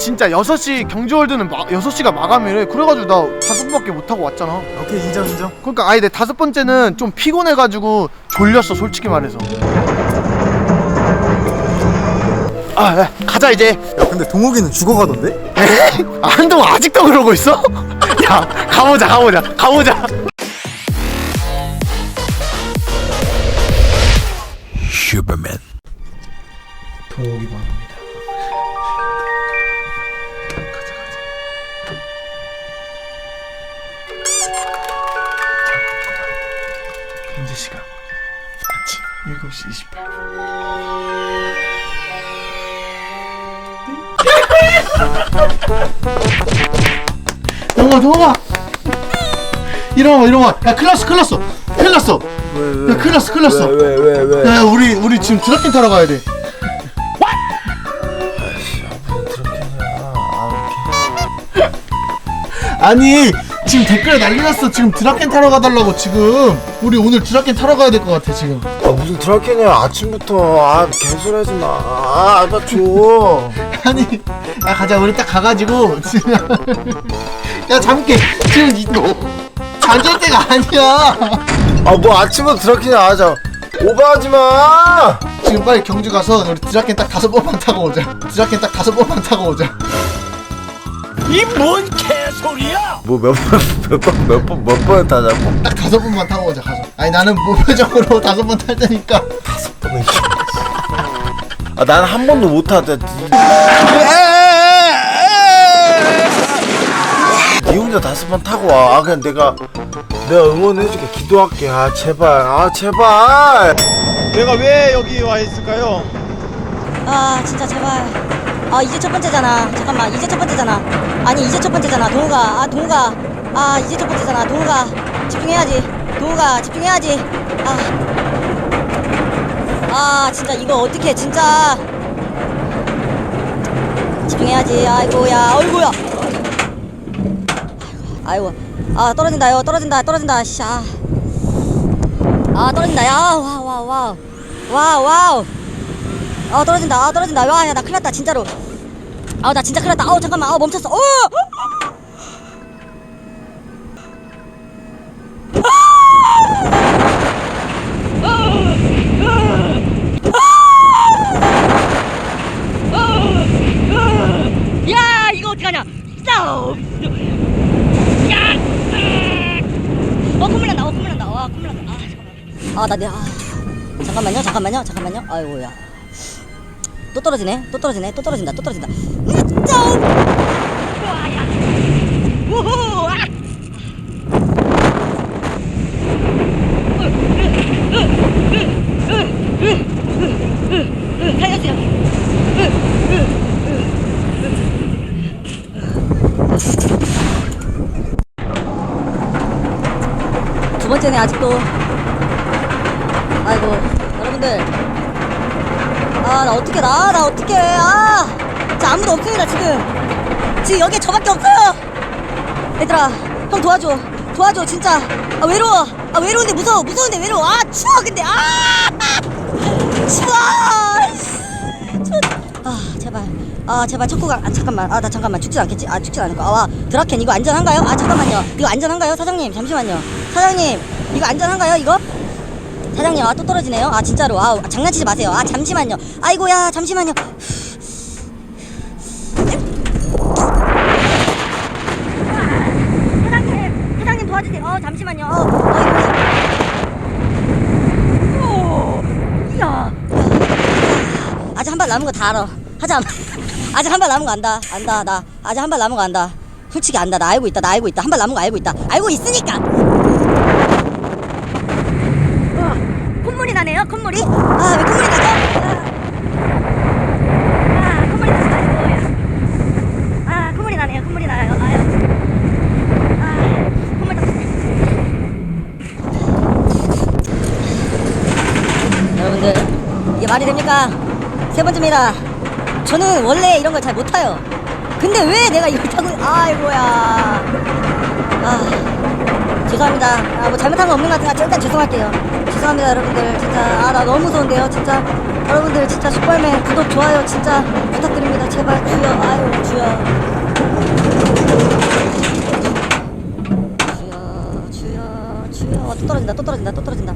진짜 6시 경주월드는 마, 6시가 마감이래. 그래가지고 나 다섯 번밖에 못하고 왔잖아. 오케이 인정 인정. 그러니까 아예 내 다섯 번째는 좀 피곤해가지고 졸렸어 솔직히 말해서. 아 야, 가자 이제. 야 근데 동욱이는 죽어가던데? 아, 한동안 아직도 그러고 있어? 야 가보자 가보자 가보자. 슈퍼맨 동욱이 반 현재 시간 아침 7시 28분. 동아 동아! 일어나봐 일어나봐 야 큰일 났어 큰일 났어. 큰일 났어. 야 큰일 났어 큰일 났어. 왜왜 왜? 야 우리 우리 지금 드라켄 타러 가야 돼. 아니 지금 댓글에 난리 났어. 지금 드라켄 타러 가달라고 지금. 우리 오늘 드라켄 타러 가야 될 것 같아 지금. 아 무슨 드라켄이야. 아침부터. 아 개소리하지 마아나 줘. 아니 야 가자. 우리 딱 가가지고. 지금. 야 잠게 지금 이 잠잘 때가 아니야. 아 뭐 아침부터 드라켄이야. 하자. 오버하지 마. 지금 빨리 경주 가서 우리 드라켄 딱 다섯 번만 타고 오자. 드라켄 딱 다섯 번만 타고 오자 이 뭔 개소리야 뭐몇번몇번몇 번을 타자고? 딱 다섯 번만 타고 오자 가서 아니 나는 무표정으로 다섯 번 탈 테니까 아 나는 한 번도 못 타대. 니 혼자 다섯 번 타고 와. 아 그냥 내가 내가 응원해줄게. 기도할게. 아 제발. 아 제발. 내가 왜 여기 와 있을까요? 아 진짜 제발 아 이제 첫 번째잖아. 잠깐만 이제 첫 번째잖아. 아니 이제 첫 번째잖아. 동우가 아 동우가. 아 이제 첫 번째잖아. 동우가. 집중해야지. 동우가 집중해야지. 아, 아 진짜 이거 어떻게 진짜. 집중해야지. 아이고야 어이구야. 아이고 아 떨어진다요. 떨어진다 떨어진다. 씨아 아 떨어진다. 야와와와와와우 와우. 아 떨어진다. 아 떨어진다. 와야 나 큰일 났다 진짜로 아나 진짜 큰일 났다. 아우 잠깐만. 아 멈췄어. 어! 어어아 아나 내 아. 잠깐만요. 잠깐만요. 잠깐만요. 아이고야 또 떨어지네. 또 떨어지네. 또 떨어진다. 또 떨어진다. 두 번째네 아직도 아이고 여러분들 아 나 어떻게 나 나 어떻게 아 진짜 아무도 없습니다 지금. 지금 여기에 저밖에 없어요. 얘들아 형 도와줘. 도와줘 진짜. 아 외로워. 아 외로운데 무서워. 무서운데 외로워. 아 추워 근데. 아! 추워. 아 제발. 아 제발 첫구가 아 잠깐만. 아 나 잠깐만. 죽지 않겠지? 아 죽지 않을 거야 아 드라켄 이거 안전한가요? 아 잠깐만요. 이거 안전한가요 사장님? 잠시만요. 사장님 이거 안전한가요 이거 사장님 아 또 떨어지네요. 아 진짜로. 아 장난치지 마세요. 아 잠시만요. 아이고야 잠시만요. 어 어, 어이구. 이야. 아직 한 발 남은 거 다 알아. 하자. 아직 한 발 남은 거 안다. 안다 나. 아직 한 발 남은 거 안다. 솔직히 안다. 나 알고 있다. 나 알고 있다. 한 발 남은 거 알고 있다. 알고 있으니까 우와, 나네요 콧물이. 아 왜 콧물이 나죠? 아, 아 콧물이 났어 아이고야. 아 콧물이 나네요 콧물이 나요. 아유 아 콧물 났어 여러분들 이게 말이 됩니까? 세 번째입니다. 저는 원래 이런 걸 잘 못 타요. 근데 왜 내가 이걸 타고 아이고야. 아 죄송합니다. 아, 뭐 잘못한 거 없는 것 같으니까 일단 죄송할게요. 죄송합니다, 여러분들. 진짜 아 나 너무 무서운데요, 진짜. 여러분들 진짜 슈퍼맨 구독 좋아요 진짜 부탁드립니다. 제발 주여. 아유 주여. 주여 주여 주여. 어, 또 떨어진다 또 떨어진다 또 떨어진다.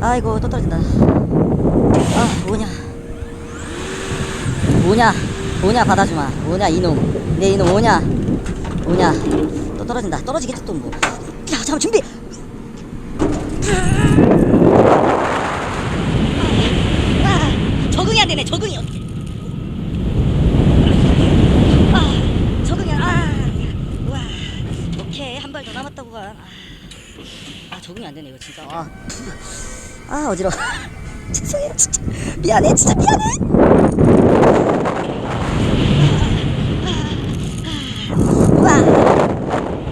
아이고 또 떨어진다. 아 뭐냐. 뭐냐. 뭐냐 받아주마. 뭐냐 이놈. 내 이놈 뭐냐. 뭐냐. 또 떨어진다. 떨어지겠지 또뭐야 잠깐 준비 아, 적응이 안 되네 적응이 어떻게 아 적응이 안- 아 와, 오케이 한 발 더 남았다고 봐. 아, 아 적응이 안 되네 이거 진짜. 아, 아 어지러. 워 죄송해요 진짜 미안해 진짜 미안해. 와.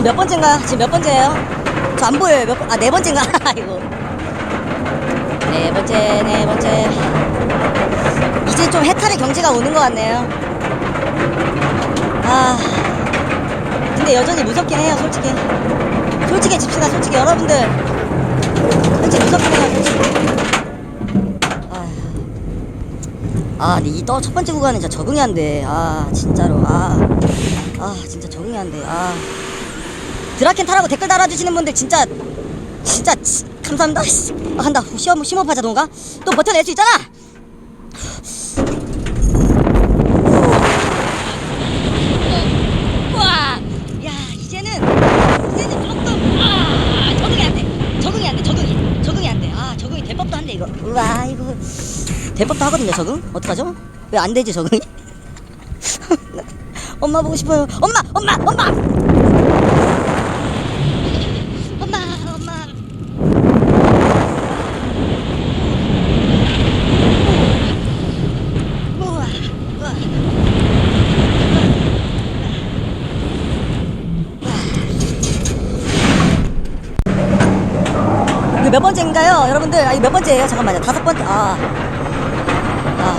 지금 몇 번째인가? 지금 몇 번째예요? 저 안 보여요. 몇 번? 아, 네 번째인가? 이거. 네 번째, 네 번째. 이제 좀 해탈의 경지가 오는 것 같네요. 아. 근데 여전히 무섭긴 해요, 솔직히. 솔직히 집시다, 솔직히. 여러분들. 솔직히 무섭긴 해요, 솔직히. 아. 아, 근데 이또첫 번째 구간은 진짜 적응이 안 돼. 아, 진짜로. 아. 아, 진짜 적응이 안 돼. 아. 드라켄 타라고 댓글 달아주시는 분들 진짜 진짜 치- 감사합니다. 씨. 아, 한다. 시험 심호흡하자 동가. 또 버텨낼 수 있잖아. 와, 야 이제는 이제는 조금 아 적응이 안 돼. 적응이 안 돼. 적응이 적응이 안 돼. 아 적응이 될 법도 한데 이거. 와 이거 될 법도 하거든요 적응. 어떡하죠? 왜 안 되지 적응이? 엄마 보고 싶어요. 엄마, 엄마. 엄마, 엄마. 우와, 우와. 이거 몇 번째인가요, 여러분들? 아, 이거 몇 번째예요? 잠깐만요. 다섯 번째. 아, 아.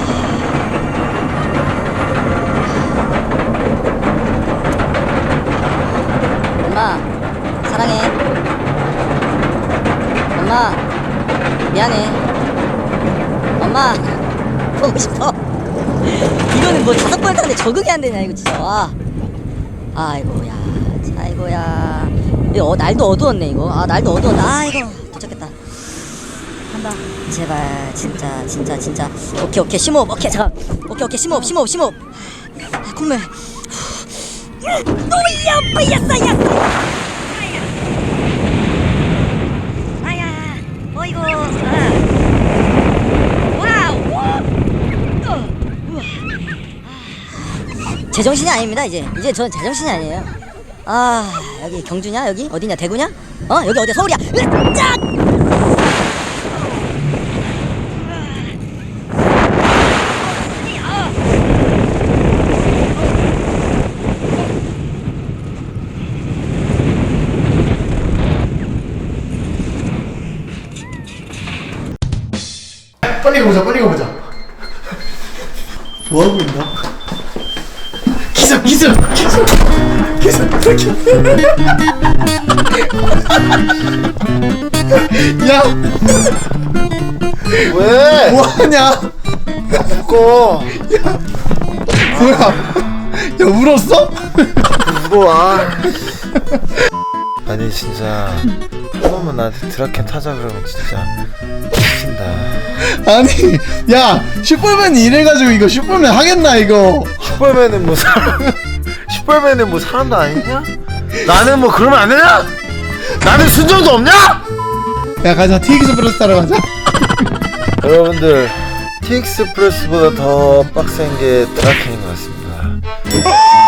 엄마, 사랑해. 엄마, 미안해. 엄마, 보고 싶어. 이거는 뭐 다섯 번 타는데 적응이 안 되냐, 이거 진짜. 와. 아이고야, 아이고야. 이거 어, 날도 어두웠네, 이거. 아, 날도 어두웠다. 아이고. 한다. 제발, 진짜, 진짜, 진짜. 오케이, 오케이, 심호흡. 오케이, 잠깐. 오케이, 오케이, 심호흡, 심호흡, 심호흡. 아, 콧물. 노이야, 뿌였어, 야! 아야, 어이구, 아. 와우, 와. 어. 아. 제정신이 아닙니다, 이제. 이제 저는 제정신이 아니에요. 아, 여기 경주냐, 여기? 어디냐, 대구냐? 어, 여기 어디야, 서울이야? 으 빨리 가보자 빨리 가보자 뭐 하고 있나? 기습 기습 기습 기습 기습 야 왜? 뭐 하냐 꺼. 뭐야 야 울었어? 무거워. 아니 진짜 한 번만 나한테 드라켄 타자 그러면 진짜 미친다. 아니 야 슈퍼맨이 이래가지고 이거 슈퍼맨 하겠나 이거 슈퍼맨은 뭐 사람 슈퍼맨은 뭐 사람도 아니냐? 나는 뭐 그러면 안 되냐? 나는 순정도 없냐? 야 가자 TX 플러스 타러 가자 여러분들 TX 플러스보다 더 빡센 게 드라켄인 것 같습니다.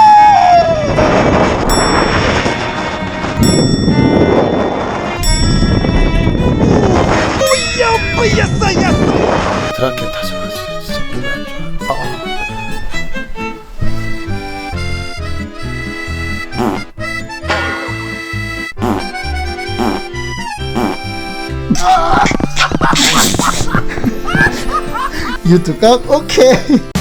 유튜브 각 오케이